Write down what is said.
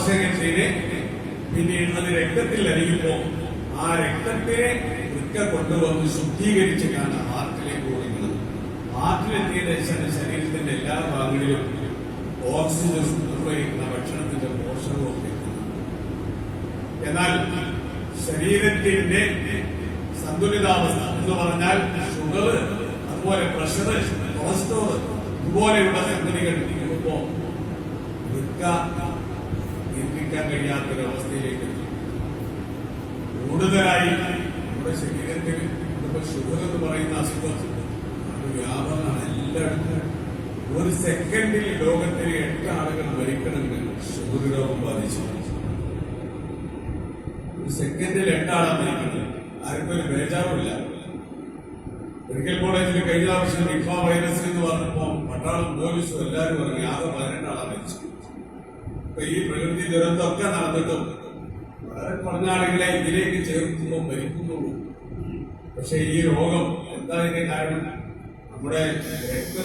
കോശകത്തിന് പിന്നീട് അത് രക്തത്തിൽ അരിയുമ്പോൾ ആ രക്തത്തിനെ വൃക്ക കൊണ്ടുവന്ന് ശുദ്ധീകരിച്ച് കാണാം ഹാർട്ടിലേക്ക് ഓടിക്കുന്നത് ഹാർട്ടിലെത്തിയ ശരീരത്തിന്റെ എല്ലാ ഭാഗങ്ങളിലും ഓക്സിജൻ നിർവഹിക്കുന്ന ഭക്ഷണത്തിന്റെ പോഷകവും എന്നാൽ ശരീരത്തിന്റെ സന്തുലിതാവസ്ഥ എന്ന് പറഞ്ഞാൽ ഷുഗർ അതുപോലെ പ്രഷർ കൊളസ്ട്രോൾ ഇതുപോലെയുള്ള സംഗതികൾ ഇരിക്കുമ്പോ വൃക്ക നിയന്ത്രിക്കാൻ കഴിയാത്തൊരവസ്ഥയിലേക്ക്. കൂടുതലായി നമ്മുടെ ശരീരത്തിൽ നമ്മുടെ ഷുഗർ എന്ന് പറയുന്ന അസുഖം അത് വ്യാപകമാണ് എല്ലായിടത്തും. ഒരു സെക്കൻഡിൽ ലോകത്തിൽ എട്ട് ആളുകൾ മരിക്കണമെങ്കിൽ ഷുഗർ രോഗം ബാധിച്ചു. ഒരു സെക്കൻഡിൽ എട്ടാളാണ് മരിക്കുന്നത്. ആർക്കും ഒരു ബേജാറില്ല മെഡിക്കൽ കോളേജിൽ കഴിഞ്ഞ വർഷം നിഫ വൈറസ് എന്ന് പറഞ്ഞപ്പോൾ പട്ടാളം പോലീസും എല്ലാവരും പറഞ്ഞു ആകെ പതിനെട്ടാളാണ് മരിച്ചു ഈ പ്രകൃതി ദുരന്തമൊക്കെ നടന്നിട്ടും വളരെ കുറഞ്ഞ ആളുകളെ ഇതിലേക്ക് ചേർക്കുമ്പോൾ മരിക്കുന്നുള്ളൂ പക്ഷെ ഈ രോഗം എന്താ ഇതിന്റെ കാരണം? നമ്മുടെ രക്തത്തിൽ